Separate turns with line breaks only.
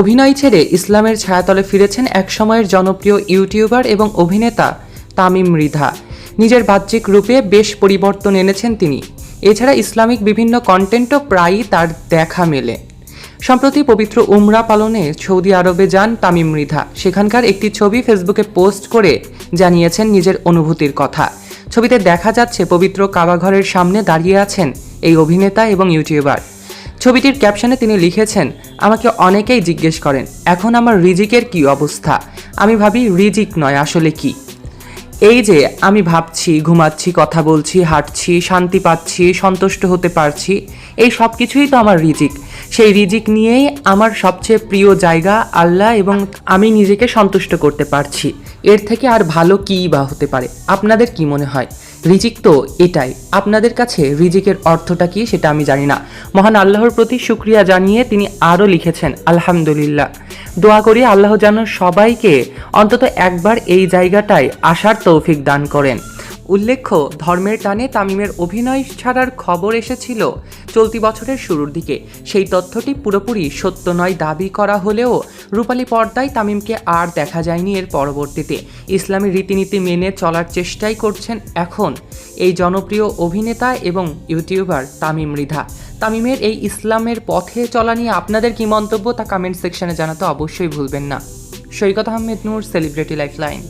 অভিনয় ছেড়ে ইসলামের ছায়াতলে ফিরেছেন একসময়ের জনপ্রিয় ইউটিউবার এবং অভিনেতা তামিম মৃধা নিজের বাহ্যিক রূপে বেশ পরিবর্তন এনেছেন তিনি। এছাড়া ইসলামিক বিভিন্ন কন্টেন্টও প্রায়ই তার দেখা মেলে। সম্প্রতি পবিত্র উমরা পালনে সৌদি আরবে যান তামিম মৃধা সেখানকার একটি ছবি ফেসবুকে পোস্ট করে জানিয়েছেন নিজের অনুভূতির কথা। ছবিতে দেখা যাচ্ছে পবিত্র কাবাঘরের সামনে দাঁড়িয়ে আছেন এই অভিনেতা এবং ইউটিউবার। ছবিটির ক্যাপশনে তিনি লিখেছেন, আমাকে অনেকেই জিজ্ঞেস করেন, এখন আমার রিজিকের কি অবস্থা? আমি ভাবি, রিজিক নয়, আসলে কি? এই যে আমি ভাবছি, ঘুমাচ্ছি, কথা বলছি, হাঁটছি, শান্তি পাচ্ছি, সন্তুষ্ট হতে পারছি, এই সব কিছুই তো আমার রিজিক। সেই রিজিক নিয়েই আমার সবচেয়ে প্রিয় জায়গা আল্লাহ এবং আমি নিজেকে সন্তুষ্ট করতে পারছি। এর থেকে আর ভালো কী বা হতে পারে? আপনাদের কি মনে হয়? রিজিক তো এটাই। আপনাদের কাছে রিজিকের অর্থটা কি সেটা আমি জানি না। মহান আল্লাহর প্রতি শুক্রিয়া জানিয়ে তিনি আরও লিখেছেন, আলহামদুলিল্লাহ। দোয়া করি আল্লাহ যেন সবাইকে অন্তত একবার এই জায়গাটায় আসার তৌফিক দান করেন। উল্লেখ্য, ধর্মের টানে তামিমের অভিনয় ছাড়ার খবর এসেছিল চলতি বছরের শুরুর দিকে। সেই তথ্যটি পুরোপুরি সত্য নয় দাবি করা হলেও রূপালী পর্দায় তামিমকে আর দেখা যায়নি এর পরবর্তীতে। ইসলামী রীতিনীতি মেনে চলার চেষ্টাই করছেন এখন এই জনপ্রিয় অভিনেতা এবং ইউটিউবার তামিম মৃধা তামিমের এই ইসলামের পথে চলা নিয়ে আপনাদের কি মন্তব্য তা কমেন্ট সেকশনে জানাতে অবশ্যই ভুলবেন না। Saikat Ahmed Noor celebrity lifeline